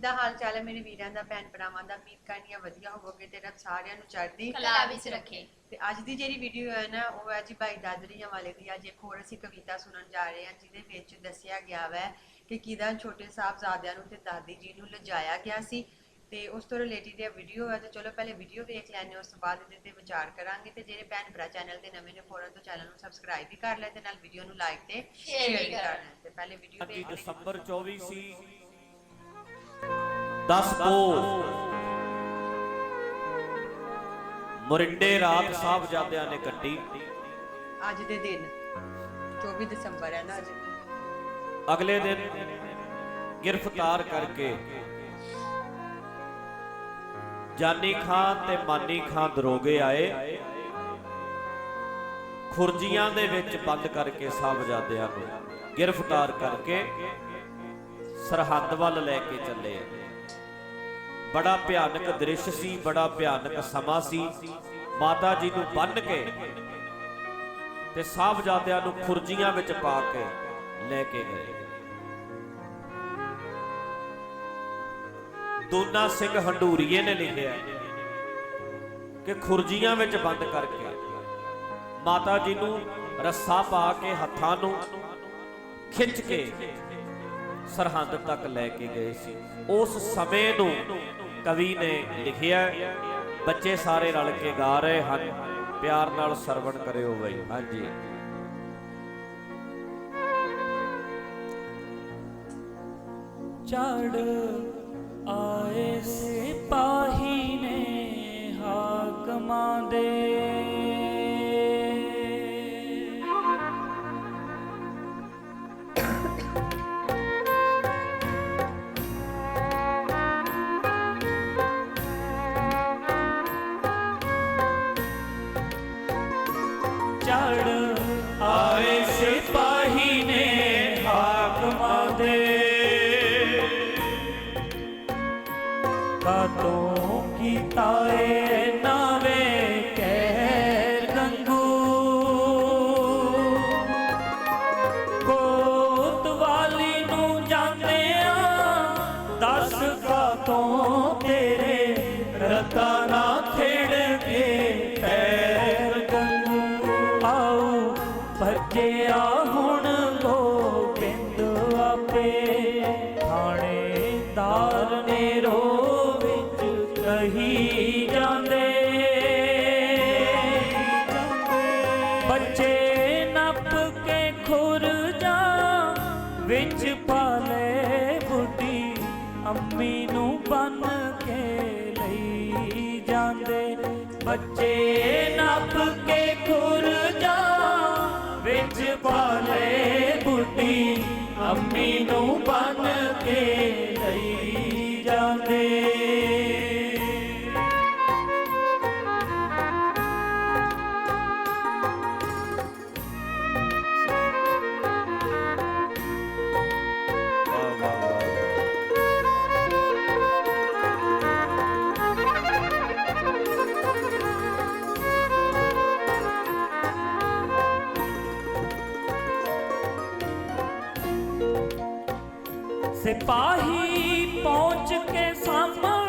ਕਿੱਦਾਂ ਹਾਲ ਚਾਲ ਹੈ ਮੇਰੇ ਵੀਰਾਂ ਦਾ ਭੈਣ ਭਰਾਵਾਂ ਦਾ? ਉਮੀਦ ਕਰਨੀ ਆ ਵਧੀਆ ਹੋਵੋਗੇ ਤੇ ਰੱਬ ਸਾਰਿਆਂ ਨੂੰ ਚੜ੍ਹਦੀ ਕਲਾ ਵਿੱਚ ਰੱਖੇ। ਤੇ ਅੱਜ ਦੀ ਜਿਹੜੀ ਵੀਡੀਓ ਹੈ ਨਾ ਉਹ ਹੈ ਜੀ ਭਾਈ ਦਾਦਰੀਆਂ ਵਾਲੇ ਦੀ। ਅੱਜ ਇੱਕ ਹੋਰ ਅਸੀਂ ਕਵਿਤਾ ਸੁਣਨ ਜਾ ਰਹੇ ਹਾਂ ਜਿਹਦੇ ਵਿੱਚ ਦੱਸਿਆ ਗਿਆ ਵੈ ਕਿ ਕਿਦਾਂ ਛੋਟੇ ਸਾਹਿਬਜ਼ਾਦਿਆਂ ਨੂੰ ਤੇ ਦਾਦੀ ਜੀ ਨੂੰ ਲਿਜਾਇਆ ਗਿਆ ਸੀ ਤੇ ਉਸ ਤੋਂ ਰਿਲੇਟਡ ਇਹ ਵੀਡੀਓ ਹੈ ਤੇ ਚਲੋ ਪਹਿਲੇ ਵੀਡੀਓ ਵੇਖ ਲੈਣੇ ਉਸ ਤੋਂ ਬਾਅਦ ਇਹਦੇ ਤੇ ਵਿਚਾਰ ਕਰਾਂਗੇ ਤੇ ਜਿਹੜੇ ਭੈਣ ਭਰਾ ਚੈਨਲ ਤੇ ਨਵੇਂ ਨੇ ਫੌਰਨ ਤੋਂ ਚੈਨਲ ਨੂੰ ਸਬਸਕ੍ਰਾਈਬ ਵੀ ਕਰ ਲੈ ਤੇ ਨਾਲ ਵੀਡੀਓ ਨੂੰ ਲਾਈਕ ਤੇ ਸ਼ੇਅਰ ਵੀ ਕਰ ਲੈ ਤੇ ਪਹਿਲੇ ਵੀਡੀਓ। ਦਸੰਬਰ 24 ਸੀ। 10 ਪੋ ਮੁਰਿੰਡੇ ਰਾਤ ਸਾਹਿਬਜ਼ਾਦਿਆਂ ਨੇ ਕੱਟੀ ਅੱਜ ਦੇ ਦਿਨ 24 ਦਸੰਬਰ ਹੈ ਨਾ ਅੱਜ। ਅਗਲੇ ਦਿਨ ਗ੍ਰਿਫਤਾਰ ਕਰਕੇ ਜਾਨੀ ਖਾਨ ਤੇ ਮਾਨੀ ਖਾਨ ਦਰੋਗੇ ਆਏ। ਖੁਰਜੀਆਂ ਦੇ ਵਿੱਚ ਬੰਦ ਕਰਕੇ ਸਾਹਿਬਜ਼ਾਦਿਆਂ ਨੂੰ ਗ੍ਰਿਫਤਾਰ ਕਰਕੇ ਸਰਹੱਦ ਵੱਲ ਲੈ ਕੇ ਚੱਲੇ। ਬੜਾ ਭਿਆਨਕ ਦ੍ਰਿਸ਼ ਸੀ, ਬੜਾ ਭਿਆਨਕ ਸਮਾਂ ਸੀ। ਮਾਤਾ ਜੀ ਨੂੰ ਬੰਨ ਕੇ ਤੇ ਸਾਹਿਬਜ਼ਾਦਿਆਂ ਨੂੰ ਖੁਰਜੀਆਂ ਵਿੱਚ ਪਾ ਕੇ ਲੈ ਕੇ ਗਏ। ਦੋਨਾ ਸਿੰਘ ਹੰਡੂਰੀਏ ਨੇ ਲਿਖਿਆ ਕਿ ਖੁਰਜੀਆਂ ਵਿੱਚ ਬੰਦ ਕਰਕੇ ਮਾਤਾ ਜੀ ਨੂੰ ਰੱਸਾ ਪਾ ਕੇ ਹੱਥਾਂ ਨੂੰ ਖਿੱਚ ਕੇ ਸਰਹੰਦ ਤੱਕ ਲੈ ਕੇ ਗਏ ਸੀ। ਉਸ ਸਮੇਂ ਨੂੰ ਕਵੀ ਨੇ ਲਿਖਿਆ ਬੱਚੇ ਸਾਰੇ ਰਲ ਕੇ ਗਾ ਰਹੇ ਹਨ, ਪਿਆਰ ਨਾਲ ਸਰਵਣ ਕਰਿਓ ਬਈ। ਹਾਂਜੀ। ਚੜ ਆਏ ਸਿਪਾਹੀ ਆਏ ਸਿਪਾਹੀ ਨੇ ਹਾਕਮਾਂ ਦੇ। ਕਾਤੋਂ ਕੀਤਾ ਏ ਬੱਚੇ ਨੱਪ ਕੇ ਖੁਰ ਜਾ, ਵਿੱਚ ਪਾਲੇ ਬੁੱਢੀ ਅੰਮੀ ਨੂੰ ਬੰਨ ਕੇ ਲਈ ਜਾਂਦੇ। ਬੱਚੇ ਨੱਪ ਕੇ ਖੁਰ ਜਾ, ਵਿੱਚ ਪਾਲੇ ਬੁੱਢੀ ਅੰਮੀ ਨੂੰ ਬੰਨ ਕੇ ਸਿਪਾਹੀ ਪਹੁੰਚ ਕੇ ਸਾਹਮਣੇ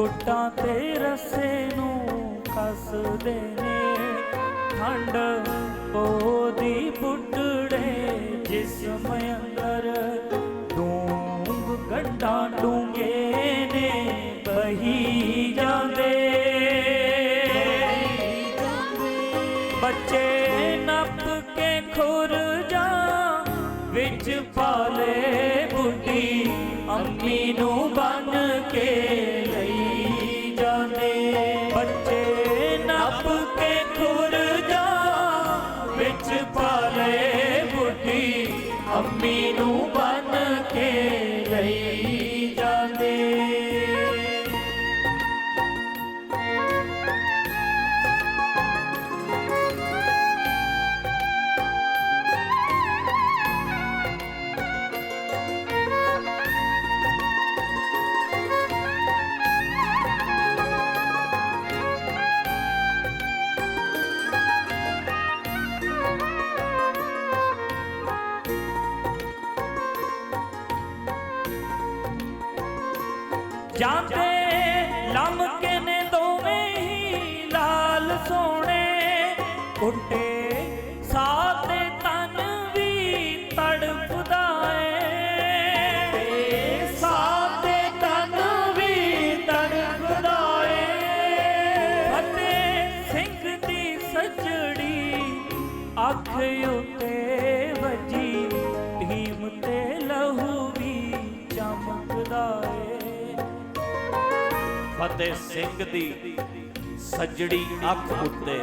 ਗੁੱਟਾਂ ਤੇ ਰਸੇ ਨੂੰ ਕੱਸਦੇ ਨੇ। ਠੰਡ ਉਹਦੀ ਬੁੱਢੜੇ ਜਿਸਮ ਅੰਦਰ ਡੂੰਗ ਗੰਢਾਂ ਡੂੰਗੇ ਨੇ ਬਹੀ ਜਾਂਦੇ। ਬੱਚੇ ਨੱਪ ਕੇ ਖੁਰ ਜਾ ਵਿੱਚ ਪਾਲੇ ਬੁੱਢੀ ਅੰਮੀ ਨੂੰ ਬੰਨ ਕੇ। ਜਾਂਦੇ ਲਮਕੇ ਨੇ ਦੋਵੇਂ ਹੀ ਲਾਲ ਸੋਹਣੇ। ਉੱਟੇ ਸਾਤੇ ਤਨ ਵੀ ਤੜਫਦਾ ਏ ਸਾਤੇ ਤਨ ਵੀ ਤੜਫਦਾ ਏ ਫਤਿਹ ਸਿੰਘ ਦੀ ਸਜੜੀ ਅੱਖ ਉਤੇ ਫਤਿਹ ਸਿੰਘ ਦੀ ਸੱਜੜੀ ਅੱਖ ਉੱਤੇ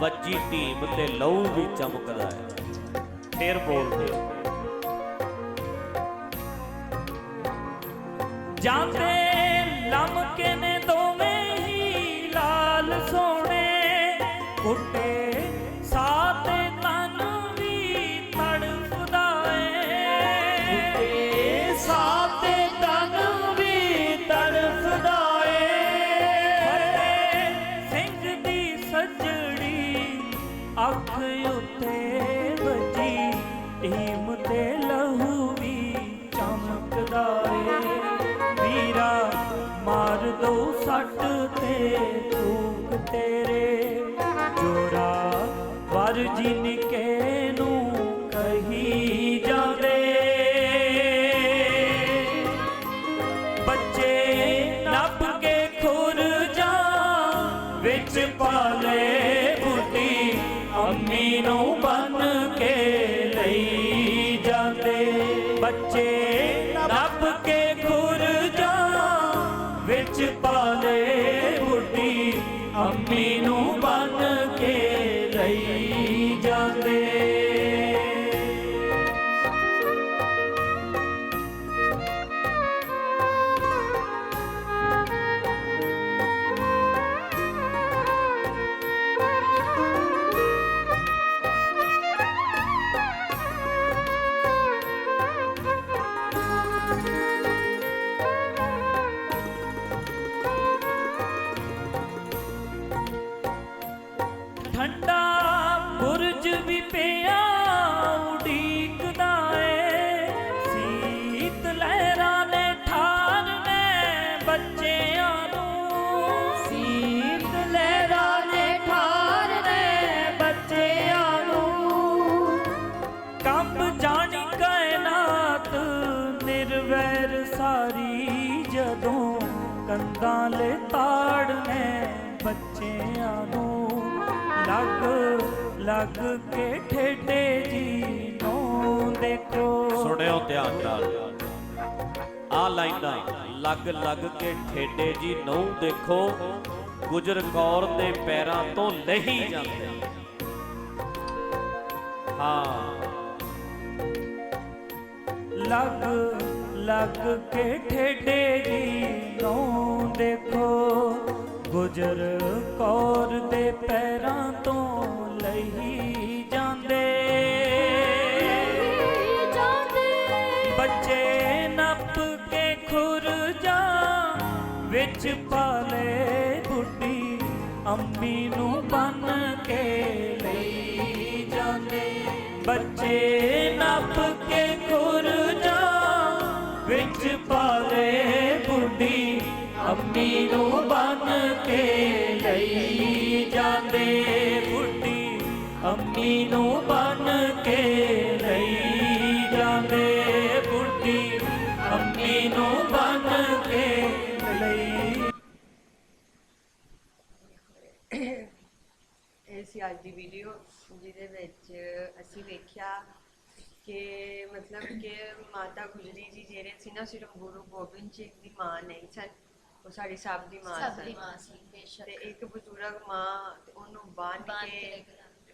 ਵੱਜੀ ਢੀਮ ਤੇ ਲਹੂ ਵੀ ਚਮਕਦਾ ਹੈ। ਫੇਰ ਬੋਲਦੇ ਜਾਂਦੇ ਲਮਕੇ ਨੇ ਢੀਮ ਤੇ ਲਹੂ ਵੀ ਚਮਕਦਾ ਏ ਵੀਰਾ, ਮਾਰ ਦੋ ਸੱਟ ਤੇ ਤੂਕ ਤੇਰੇ। ਜੋਰਾ, ਵਰ ਜੀ ਕੇ ਨੂੰ ਕਹੀ ਜਾਂਦੇ ਬੱਚੇ ਨੱਪ ਕੇ ਖੁਰ ਜਾ, ਵਿੱਚ ਪਾਲੇ ਬੁੱਢੀ ਅੰਮੀ ਨੂੰ ਬੰਨ ਬੱਚਿਆਂ ਨੂੰ ਲੱਗ ਲੱਗ ਕੇ ਠੇਡੇ ਜੀ ਨੂੰ ਦੇਖੋ। ਸੁਣਿਓ ਧਿਆਨ ਨਾਲ। ਆ ਲਾਈਨਾਂ ਲੱਗ ਲੱਗ ਕੇ ਠੇਡੇ ਜੀ ਨਹੁੰ ਦੇਖੋ। ਗੁਜਰ ਕੌਰ ਦੇ ਪੈਰਾਂ ਤੋਂ ਲਹੀ ਜਾਂਦੇ। ਹਾਂ। ਲੱਗ ਲੱਗ ਕੇ ਠੇਡੇ ਜੀ ਨੂੰ ਦੇਖੋ। ਗੁਜਰ ਕੌਰ ਦੇ ਪੈਰਾਂ ਤੋਂ ਲਈ ਜਾਂਦੇ। ਬੱਚੇ ਨੱਪ ਕੇ ਖੁਰ ਜਾ ਵਿੱਚ ਪਾਲੇ ਬੁੱਢੀ ਅੰਮੀ ਨੂੰ ਬੰਨ ਕੇ ਲਈ ਜਾਂਦੇ। ਬੱਚੇ ਨੱਪ ਅੰਮੀ ਨੂੰ ਬੰਨ ਕੇ ਲਈ ਜਾਂਦੇ। ਬੁੱਢੀ ਅੰਮੀ ਨੂੰ ਬੰਨ ਕੇ ਲਈ। ਇਹ ਸੀ ਅੱਜ ਦੀ ਵੀਡੀਓ ਜਿਹਦੇ ਵਿੱਚ ਅਸੀਂ ਵੇਖਿਆ ਕਿ ਮਤਲਬ ਕਿ ਮਾਤਾ ਗੁਜਰੀ ਜੀ ਜਿਹੜੇ ਸੀ ਨਾ ਸਿਰਫ ਗੁਰੂ ਗੋਬਿੰਦ ਸਿੰਘ ਦੀ ਮਾਂ ਨਹੀਂ ਸਨ ਉਹ ਸਾਡੀ ਸਭ ਦੀ ਮਾਂ ਸਭ ਦੀ ਸਨ ਮਾਂ ਸੀ ਬੇਸ਼ੱਕ। ਤੇ ਇੱਕ ਬਜ਼ੁਰਗ ਮਾਂ ਤੇ ਉਹਨੂੰ ਬੰਨ ਬੰਨ੍ਹ ਕੇ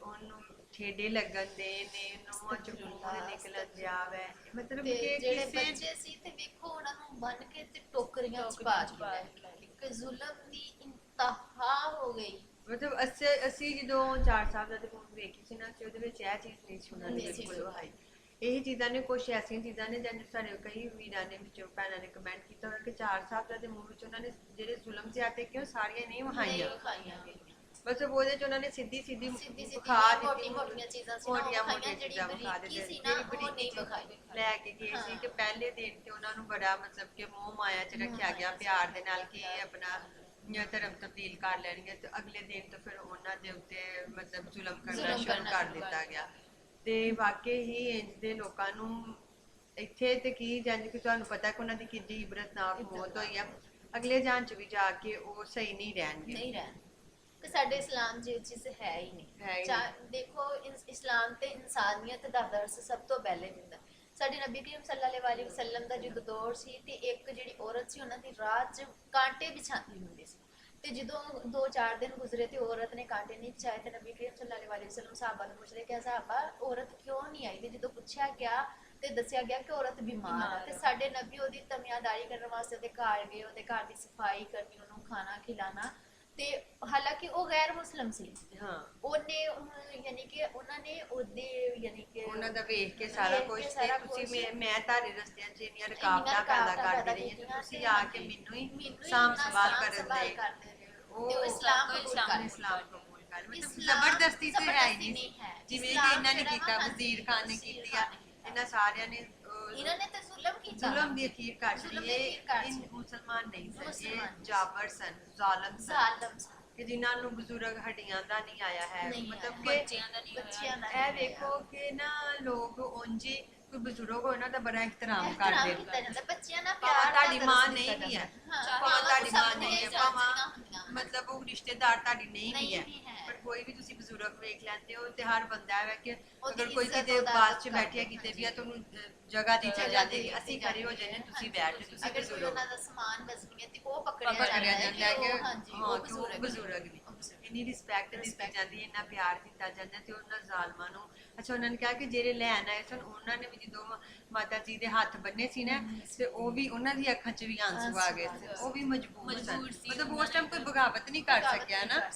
ਉਹਨੂੰ ਠੇਡੇ ਲੱਗਣ ਦੇ ਨੇ ਨਵਾਂ ਚ ਖੂਨ ਨਿਕਲਣ ਦਿਆ ਵੈ ਮਤਲਬ ਤੇ ਕਿ ਜਿਹੜੇ ਬੱਚੇ ਸੀ ਤੇ ਵੇਖੋ ਉਹਨਾਂ ਨੂੰ ਬੰਨ ਕੇ ਤੇ ਟੋਕਰੀਆਂ ਚ ਪਾ ਦਿੱਤਾ ਇੱਕ ਜ਼ੁਲਮ ਦੀ ਇੰਤਹਾ ਹੋ ਗਈ। ਮਤਲਬ ਅਸੀਂ ਅਸੀਂ ਜਦੋਂ ਚਾਰ ਸਾਹਿਬ ਦਾ ਮੂਵੀ ਵੇਖੀ ਸੀ ਨਾ ਕਿ ਉਹਦੇ ਵਿੱਚ ਇਹ ਚੀਜ਼ ਨਹੀਂ ਸੁਣਨ ਦੀ ਨਹੀਂ ਸੀ ਬਿਲਕੁਲ ਆਈ ਇਹ ਚੀਜ਼ਾਂ ਨੇ ਕੁਝ ਐਸੀਆਂ ਚੀਜ਼ਾਂ ਨੇ ਜਿਹਨਾਂ ਸਾਡੇ ਕਈ ਵੀਰਾਂ ਨੇ ਵਿੱਚੋਂ ਭੈਣਾਂ ਨੇ ਕਮੈਂਟ ਕੀਤਾ ਕਿ ਚਾਰ ਸਾਹਿਬ ਦਾ ਦੇ ਮੂਵੀ ਵਿੱਚ ਉਹਨਾਂ ਨੇ ਜਿਹੜੇ ਜ਼ੁਲਮ ਜ਼ਿਆਦੇ ਕਿਉਂ ਸਾਰੀਆਂ ਨਹੀਂ ਵਹਾਈਆਂ ਬਸ ਉਹਦੇ ਚ ਉਹਨਾਂ ਨੇ ਸਿੱਧੀ ਸਿੱਧੀ ਸਿੱਧੀ ਸਿੱਧੀ ਵਿਖਾ ਮੋਟੀ ਦਿੱਤੀ ਮੋਟੀਆਂ ਚੀਜ਼ਾਂ ਸੀ ਨਾ, ਉਹ ਮੋਟੀਆਂ ਜਿਹੜੀ ਚੀਜ਼ਾਂ ਵਿਖਾ ਬਰੀਕੀ ਦਿੱਤੀ ਸੀ ਨਾ, ਜਿਹੜੀ ਉਹ ਨਹੀਂ ਬਰੀਕੀ ਵਿਖਾਈ। ਲੈ ਕੇ ਗਏ ਸੀ। ਕਿ ਪਹਿਲੇ ਦਿਨ ਤੇ ਉਹਨਾਂ ਨੂੰ ਬੜਾ ਮਤਲਬ ਕਿ ਮੋਹ ਮਾਇਆ ਚ ਰੱਖਿਆ ਗਿਆ ਪਿਆਰ ਦੇ ਨਾਲ ਕਿ ਇਹ ਆਪਣਾ ਇਹ ਧਰਮ ਤਬਦੀਲ ਕਰ ਲੈਣਗੇ ਤੇ ਅਗਲੇ ਦਿਨ ਤੋਂ ਫਿਰ ਉਹਨਾਂ ਦੇ ਉੱਤੇ ਮਤਲਬ ਜ਼ੁਲਮ ਕਰਨਾ ਜ਼ੁਲਮ ਸ਼ੁਰੂ ਕਰਨਾ ਕਰ ਸ਼ੁਰੂ ਦਿੱਤਾ ਕਰ ਗਿਆ ਤੇ ਵਾਕਈ ਹੀ ਇੰਜ ਦੇ ਲੋਕਾਂ ਨੂੰ ਇੱਥੇ ਤੇ ਕੀ ਜੰਜ ਕਿ ਤੁਹਾਨੂੰ ਪਤਾ ਕਿ ਉਹਨਾਂ ਦੀ ਕਿੰਨੀ ਇਬਰਤਨਾਕ ਮੌਤ ਹੋਈ ਆ। ਅਗਲੇ ਜਾਨ ਚ ਵੀ ਜਾ ਕੇ ਉਹ ਸਹੀ ਨਹੀਂ ਰਹਿਣਗੇ। ਨਹੀਂ ਰਹਿਣ ਕਿ ਸਾਡੇ ਇਸਲਾਮ ਇਹ ਚੀਜ਼ ਹੈ ਹੀ ਹੈ ਨਹੀਂ ਚਾ- ਦੇਖੋ ਇਨ- ਇਸਲਾਮ ਤੇ ਇਨਸਾਨੀਅਤ ਦਾ ਦਰਸ ਸਭ ਤੋਂ ਪਹਿਲੇ ਦਿੰਦਾ ਸਾਡੇ ਨਬੀ ਕਰੀਮ ਸੱਲੱਲਾਹੁ ਅਲੈਹਿ ਵਸੱਲਮ ਦਾ ਜਦੋਂ ਦੌਰ ਸੀ ਤੇ ਇੱਕ ਜਿਹੜੀ ਔਰਤ ਸੀ ਉਹਨਾਂ ਦੀ ਰਾਤ 'ਚ ਕਾਂਟੇ ਵਿਛਾਉਂਦੀ ਹੁੰਦੀ ਸੀ। ਤੇ ਜਦੋਂ 2-4 ਦਿਨ ਗੁਜ਼ਰੇ ਤੇ ਔਰਤ ਨੇ ਕਾਂਟੇ ਨਹੀਂ ਵਿਛਾਏ ਤੇ ਨਬੀ ਕਰੀਮ ਸੱਲੱਲਾਹੁ ਅਲੈਹਿ ਵਸੱਲਮ ਸਾਹਬਾ ਨੂੰ ਪੁੱਛਦੇ ਕਿ ਸਾਹਬਾ ਔਰਤ ਕਿਉਂ ਨਹੀਂ ਆਈ? ਤੇ ਜਦੋਂ ਪੁੱਛਿਆ ਗਿਆ ਤੇ ਦੱਸਿਆ ਗਿਆ ਕਿ ਔਰਤ ਬਿਮਾਰ ਹੈ ਤੇ ਸਾਡੇ ਨਬੀ ਉਹਦੀ ਤਮਿਆਦਾਰੀ ਕਰਨ ਵਾਸਤੇ ਉਹਦੇ ਘਰ ਗਏ ਉਹਦੇ ਘਰ ਦੀ ਸਫ਼ਾਈ ਕਰਨੀ ਉਹਨੂੰ ਖਾਣਾ ਖਿਲਾਣਾ। ਤੇ ਹਾਲਾਂਕਿ ਉਹ ਗੈਰ ਮੁਸਲਮ ਸੀ ਹਾਂ ਉਹਨੇ ਯਾਨੀ ਕਿ ਉਹਨਾਂ ਨੇ ਉਹਦੇ ਯਾਨੀ ਕਿ ਉਹਨਾਂ ਦਾ ਵੇਖ ਕੇ ਸਾਰਾ ਵੇਖ ਕੁਝ ਤੇ ਸਾਰਾ ਤੁਸੀਂ ਕੁਛ। ਮੈਂ ਮੈਂ ਤੁਹਾਡੇ ਰਸਤਿਆਂ 'ਚ ਇੰਨੀਆਂ ਰੁਕਾਵਟਾਂ ਪੈਦਾ ਰੁਕਾਵਟਾਂ ਕਰ ਪੈਦਾ ਰਹੀ ਹਾਂ ਤੇ ਤੁਸੀਂ ਆ ਕੇ। ਮੈਨੂੰ ਹੀ ਮੈਨੂੰ ਹੀ ਸਾਂਭ ਇੰਨਾ ਸੰਭਾਲ ਸਾਂਭ ਕਰਨ ਦੇ ਕਰਦੇ ਰਹੇ। ਉਹ ਤੇ ਉਹ ਇਸਲਾਮ ਕਬੂਲ ਇਸਲਾਮ ਕਰ ਇਸਲਾਮ ਕਬੂਲ ਕਰ ਮਤਲਬ ਇਸਲਾਮ ਜ਼ਬਰਦਸਤੀ ਤੇ ਹੈ ਜ਼ਬਰਦਸਤੀ ਨਹੀਂ ਨਹੀਂ ਹੈ। ਜਿਵੇਂ ਕਿ ਇਸਲਾਮ ਇਹਨਾਂ ਨੇ ਜਿਹੜਾ ਕੀਤਾ ਵਾ, ਵਜ਼ੀਰ ਖਾਨ ਨੇ ਵਜ਼ੀਰ ਕੀਤੀ ਆ ਖਾਨ ਨੇ ਕੀਤਾ। ਇਹਨਾਂ ਸਾਰਿਆਂ ਨੇ ਅਹ, ਇਹਨਾਂ ਨੇ ਤੇ ਜ਼ੁਲਮ ਕੀਤਾ ਜ਼ੁਲਮ ਦੀ ਅਖੀਰ ਕਰ ਜ਼ੁਲਮ ਦਿੱਤੀ ਦੀ ਇਹ ਅਖੀਰ ਕਰ ਇਹ ਦਿੱਤੀ। ਮੁਸਲਮਾਨ ਨਹੀਂ ਸਨ ਇਹ। ਜਾਬਰ ਸਨ ਜ਼ਾਲਮ ਸਨ ਜ਼ਾਲਮ। ਕਿ ਜਿਨ੍ਹਾਂ ਨੂੰ ਬਜ਼ੁਰਗ ਹੱਡੀਆਂ ਦਾ ਨਹੀਂ ਆਇਆ ਹੈ ਮਤਲਬ। ਕਿ ਬੱਚਿਆਂ ਦਾ ਨਹੀਂ। ਬੱਚਿਆਂ ਦਾ ਇਹ ਵੇਖੋ ਕਿ ਨਾ ਲੋਕ ਉਂਝ ਕੋਈ ਬਜ਼ੁਰਗ ਹੋ ਇਹਨਾਂ ਦਾ ਬੜਾ ਇhtਰਾਮ ਕਰਦੇ ਜਾਂਦਾ ਬੱਚਿਆਂ ਨਾਲ ਪਿਆਰ ਤੁਹਾਡੀ ਮਾਂ ਨਹੀਂ ਵੀ ਹੈ ਭਾਵੇਂ ਤੁਹਾਡੀ ਮਾਂ ਨਹੀਂ ਹੈ ਭਾਵੇਂ। ਮਤਲਬ ਉਹ ਰਿਸ਼ਤੇਦਾਰ ਤੁਹਾਡੀ ਨਹੀਂ ਵੀ ਹੈ। ਪਰ ਕੋਈ ਵੀ ਤੁਸੀਂ ਬਜ਼ੁਰਗ ਵੇਖ ਲੈਂਦੇ ਹੋ ਤੇ ਹਰ ਬੰਦਾ ਹੈ ਕਿ ਉਹਦੀ ਅਗਰ ਕੋਈ ਇੱਜ਼ਤ ਕਿਤੇ ਉਹਦਾ ਚ ਬੈਠਿਆ ਕਿਤੇ। ਵੀ ਆ ਤੁਹਾਨੂੰ ਅਹ, ਜਗ੍ਹਾ ਦਿੱਤੀ ਜਗ੍ਹਾ ਜਾਂਦੀ ਦਿੱਤੀ ਹੈ ਅਸੀਂ ਖੜੇ ਹੋ ਹੈ, ਜਾਂਦੇ ਤੁਸੀਂ। ਬੈਠ ਜਾਓ ਤੁਸੀਂ ਅਗਰ ਕੋਈ ਬਜ਼ੁਰਗ ਉਹਨਾਂ ਦਾ ਸਮਾਨ ਵਜ਼ਨੀ ਹੈ ਤੇ ਉਹ ਪਕੜਿਆ ਜਾਂਦਾ ਜਾਂਦਾ ਹੈ ਕਿ ਉਹ ਹਾਂਜੀ ਹਾਂ ਉਹ ਕਿ ਉਹ ਬਜ਼ੁਰਗ ਨੇ ਉਹ ਬਜ਼ੁਰਗ। ਇੰਨੀ ਰਿਸਪੈਕਟ ਦਿੱਤੀ। ਜਾਂਦੀ ਹੈ ਇੰਨਾ ਪਿਆਰ ਦਿੱਤਾ ਜਾਂਦਾ ਤੇ ਉਹਨਾਂ ਜ਼ਾਲਮਾਂ ਨੂੰ ਅੱਛਾ ਉਹਨਾਂ ਨੇ ਕਿਹਾ ਕਿ ਜਿਹੜੇ ਲੈਣ ਆਏ ਸਨ ਉਹਨਾਂ ਨੇ ਵੀ ਜਦੋਂ ਮ- ਮਾਤਾ ਜੀ ਦੇ ਹੱਥ ਬੰਨੇ ਸੀ ਨਾ ਤੇ ਉਹ ਵੀ ਉਹਨਾਂ ਦੀ ਅੱਖਾਂ 'ਚ ਵੀ ਆਂਸੂ ਆ ਗਏ ਸੀ ਉਹ ਵੀ ਮਜਬੂਰ ਸਨ ਮਜਬੂਰ ਸੀ ਮਤਲਬ ਉਸ ਟਾਈਮ ਕੋਈ ਬਗਾਵਤ ਨਹੀਂ ਕਰ ਬਗਾਵਤ ਸਕਿਆ ਨਹੀਂ ਨਾ ਕਰ।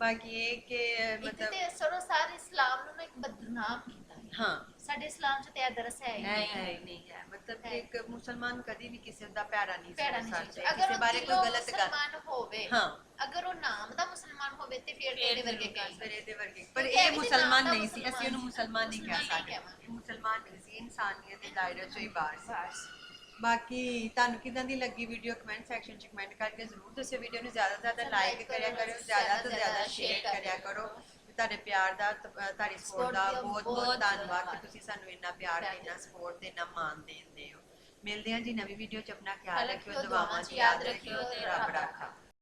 ਬਾਕੀ ਇਹ ਕਿ ਮਤਲਬ ਤੇ ਸਰੋ ਸਾਰੇ ਇਸਲਾਮ ਨੂੰ ਇੱਕ ਬਦਨਾਮ ਕੀਤਾ ਹੈ। ਹਾਂ। ਸਾਡੇ ਇਸਲਾਮ 'ਚ ਤੇ ਇਹ ਦਰਸ ਹੈ ਨਹੀਂ। ਹੈ ਨਹੀਂ ਹੈ। ਮਤਲਬ। ਇੱਕ ਮੁਸਲਮਾਨ ਕਦੀ ਵੀ ਕਿਸੇ ਦਾ ਪੈੜਾ ਨਹੀਂ ਚਾਹੀਦਾ ਅਗਰ ਕਿਸੇ ਬਾਰੇ ਕੋਈ ਗਲਤ ਗੱਲ। ਮੁਸਲਮਾਨ ਹੋਵੇ ਹਾਂ। ਅਗਰ ਉਹ ਨਾਮ ਦਾ ਮੁਸਲਮਾਨ ਹੋਵੇ ਤੇ ਫਿਰ ਇਹਦੇ ਵਰਗੇ ਕਈ ਫਿਰ ਇਹਦੇ ਵਰਗੇ। ਪਰ ਇਹ ਮੁਸਲਮਾਨ ਨਹੀਂ ਸੀ। ਅਸੀਂ ਉਹਨੂੰ ਮੁਸਲਮਾਨ ਨਹੀਂ ਕਹਿ ਸਕਦੇ। ਮੁਸਲਮਾਨ ਨਹੀਂ ਸੀ। ਇਨਸਾਨੀਅਤ ਦੇ ਦਾਇਰੇ ਚੋਂ ਹੀ ਬਾਹਰ ਸੀ। ਬਾਕੀ ਤੁਹਾਨੂੰ ਕਿਦਾਂ ਦੀ ਲੱਗੀ ਵੀਡੀਓ ਕਮੈਂਟ ਸੈਕਸ਼ਨ 'ਚ ਕਮੈਂਟ ਕਰਕੇ ਜ਼ਰੂਰ ਦੱਸਿਓ। ਵੀਡੀਓ ਨੂੰ ਜ਼ਿਆਦਾ ਤੋਂ ਜ਼ਿਆਦਾ ਲਾਈਕ ਕਰਿਆ ਕਰੋ, ਜ਼ਿਆਦਾ ਤੋਂ ਜ਼ਿਆਦਾ ਸ਼ੇਅਰ ਕਰਿਆ ਕਰੋ। ਤੁਹਾਡੇ ਪਿਆਰ ਦਾ ਤੁਹਾਡੀ ਸਪੋਰਟ ਦਾ ਬਹੁਤ ਬਹੁਤ ਧੰਨਵਾਦ ਕਿ। ਤੁਸੀਂ ਸਾਨੂੰ ਇੰਨਾ ਪਿਆਰ ਇੰਨਾ। ਸਪੋਰਟ ਤੇ ਇੰਨਾ ਮਾਣ ਦਿੰਦੇ ਹੋ। ਮਿਲਦੇ ਹਾਂ ਜੀ ਨਵੀਂ ਵੀਡੀਓ 'ਚ। ਆਪਣਾ ਖਿਆਲ ਰੱਖਿਓ ਦੁਆਵਾਂ 'ਚ ਯਾਦ ਰੱਖਿਓ ਤੇ ਰੱਬ ਰਾਖਾ।